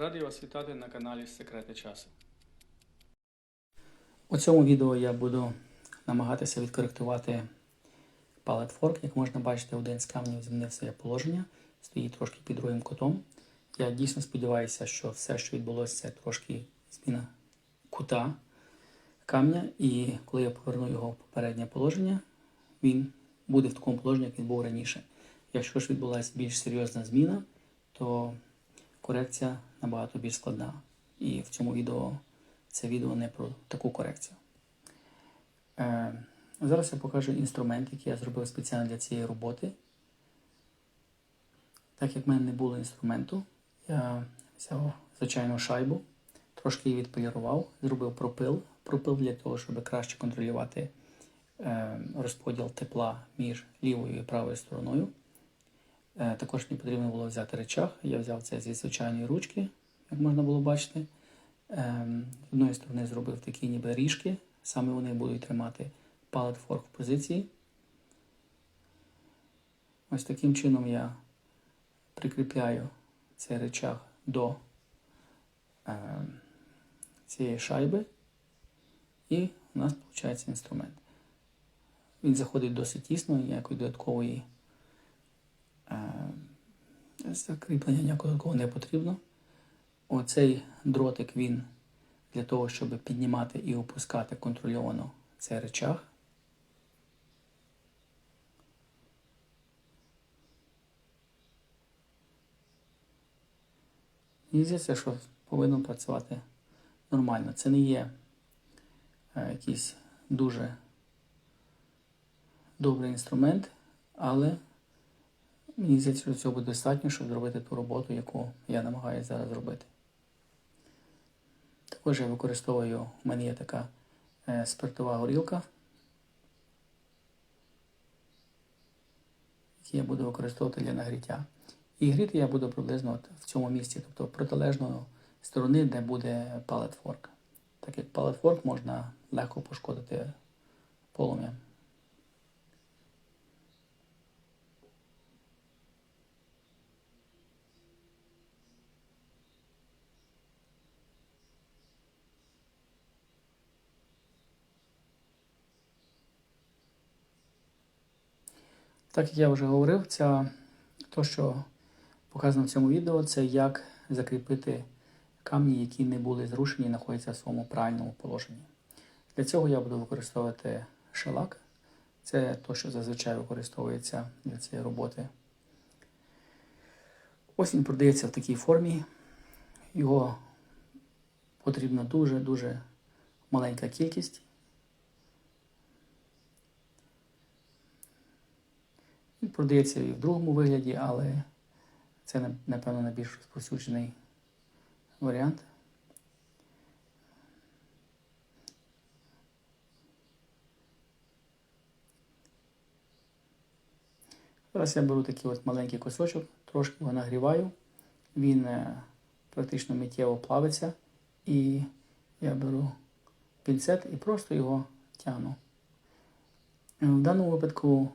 Радий вас вітати на каналі Секрети часу. У цьому відео я буду намагатися відкоректувати Pallet Fork. Як можна бачити, один з камнів змінив своє положення, стоїть трошки під другим кутом. Я дійсно сподіваюся, що все, що відбулося, це трошки зміна кута камня, і коли я поверну його в попереднє положення, він буде в такому положенні, як він був раніше. Якщо ж відбулася більш серйозна зміна, то корекція набагато більш складна. І в цьому відео це відео не про таку корекцію. Е, зараз я покажу інструмент, який я зробив спеціально для цієї роботи. Так як в мене не було інструменту, я взяв звичайну шайбу, трошки її відполірував, зробив пропил. Пропил для того, щоб краще контролювати е, розподіл тепла між лівою і правою стороною. Е, також мені потрібно було взяти речах. Я взяв це зі звичайної ручки, як можна було бачити. Ем, З одної сторони зробив такі ніби ріжки, саме вони будуть тримати pallet fork в позиції. Ось таким чином я прикріпляю цей речах до ем, цієї шайби, і у нас виходить інструмент. Він заходить досить тісно, ніякої додаткової закріплення ніякого такого не потрібно. Оцей дротик він для того, щоб піднімати і опускати контрольовано цей речах. Мені здається, що повинно працювати нормально. Це не є е, якийсь дуже добрий інструмент, але мені здається, що цього буде достатньо, щоб зробити ту роботу, яку я намагаюся зараз зробити. Також я використовую, у мене є така е, спиртова горілка, яку я буду використовувати для нагріття. І гріти я буду приблизно от в цьому місці, тобто протилежної сторони, де буде fork. Так як fork можна легко пошкодити полум'ям. Так як я вже говорив, ця, то, що показано в цьому відео, це як закріпити камні, які не були зрушені і знаходяться в своєму правильному положенні. Для цього я буду використовувати шелак. Це те, що зазвичай використовується для цієї роботи. Ось він продається в такій формі. Його потрібна дуже-дуже маленька кількість. Продається і в другому вигляді, але це, напевно, найбільш розповсюджений варіант. Зараз я беру такий от маленький кусочок, трошки його нагріваю, він е, практично миттєво плавиться, і я беру пінцет і просто його тягну. В даному випадку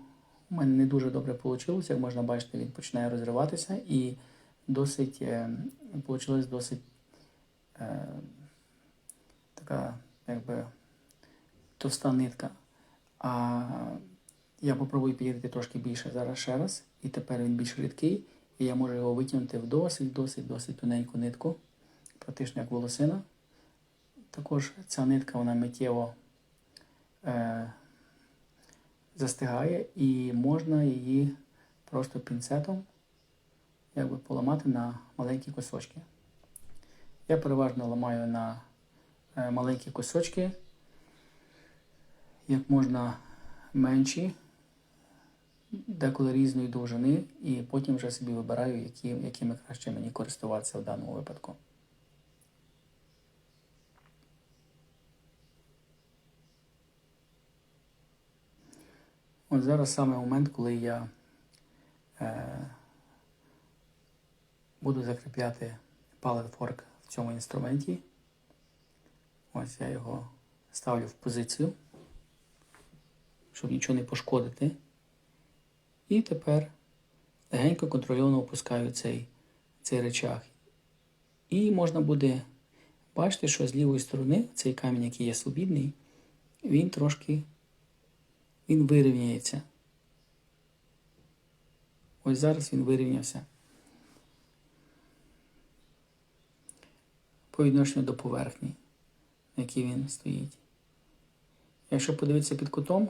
у мене не дуже добре вийшло, як можна бачити, він починає розриватися і досить е, досить е, така якби товста нитка. А я попробую підійти трошки більше зараз ще раз, і тепер він більш рідкий, і я можу його витягнути в досить, досить, досить тоненьку нитку, практично як волосина. Також ця нитка вона миттєво е, застигає і можна її просто пінцетом якби поламати на маленькі кусочки. Я переважно ламаю на е, маленькі кусочки, як можна менші, деколи різної довжини, і потім вже собі вибираю, якими краще мені користуватися в даному випадку. От зараз саме момент, коли я е, буду закріпляти fork в цьому інструменті. Ось я його ставлю в позицію, щоб нічого не пошкодити. І тепер легенько контрольовано опускаю цей, цей речах. І можна буде бачити, що з лівої сторони цей камінь, який є свобідний, він трошки він вирівняється. Ось зараз він вирівнявся. По відношенню до поверхні, на якій він стоїть. Якщо подивитися під кутом,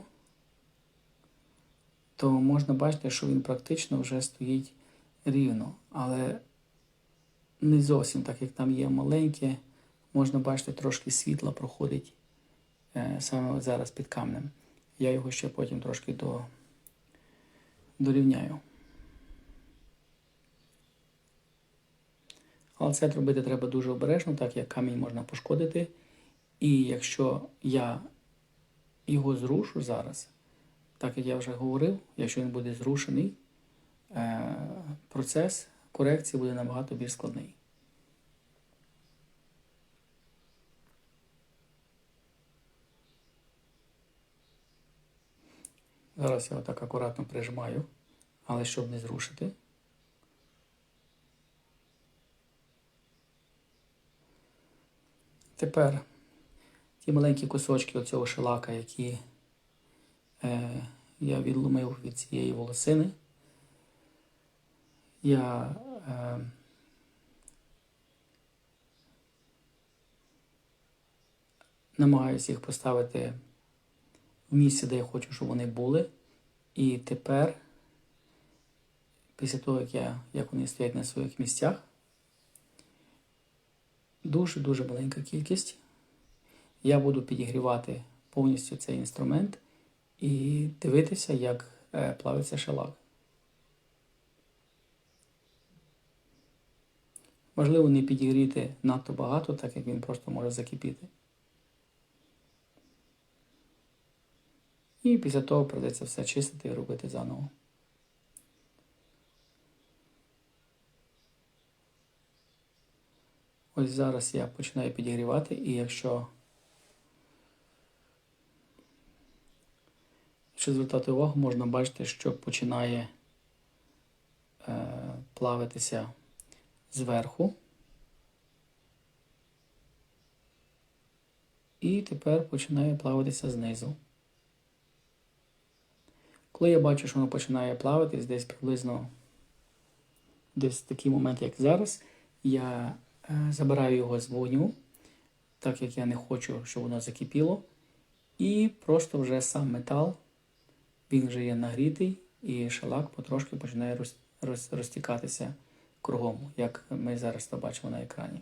то можна бачити, що він практично вже стоїть рівно, але не зовсім, так як там є маленьке, можна бачити, трошки світла проходить е, саме зараз під камнем. Я його ще потім трошки до, дорівняю. Але це робити треба дуже обережно, так як камінь можна пошкодити. І якщо я його зрушу зараз, так як я вже говорив, якщо він буде зрушений, е, процес корекції буде набагато більш складний. Зараз я отак акуратно прижимаю, але щоб не зрушити. Тепер ті маленькі кусочки оцього шелака, які е, я відломив від цієї волосини, я е, намагаюся їх поставити місце, де я хочу, щоб вони були. І тепер, після того, як, я, як вони стоять на своїх місцях, дуже-дуже маленька кількість. Я буду підігрівати повністю цей інструмент і дивитися, як е, плавиться шелак. Важливо не підігріти надто багато, так як він просто може закипіти. І після того придеться все чистити і робити заново. Ось зараз я починаю підігрівати, і якщо, якщо звертати увагу, можна бачити, що починає е, плавитися зверху. І тепер починає плаватися знизу. Коли я бачу, що воно починає плаватись десь приблизно десь такий момент, як зараз, я е, забираю його з вогню, так як я не хочу, щоб воно закипіло. І просто вже сам метал, він вже є нагрітий, і шалак потрошки починає роз, роз, розтікатися кругом, як ми зараз це бачимо на екрані.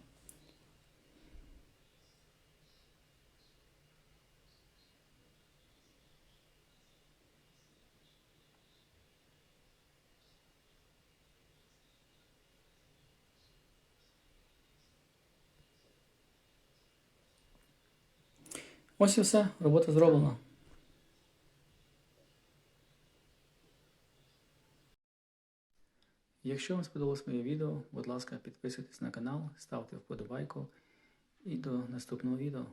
Ось і все, робота зроблена. Якщо вам сподобалось моє відео, будь ласка, підписуйтесь на канал, ставте вподобайку і до наступного відео.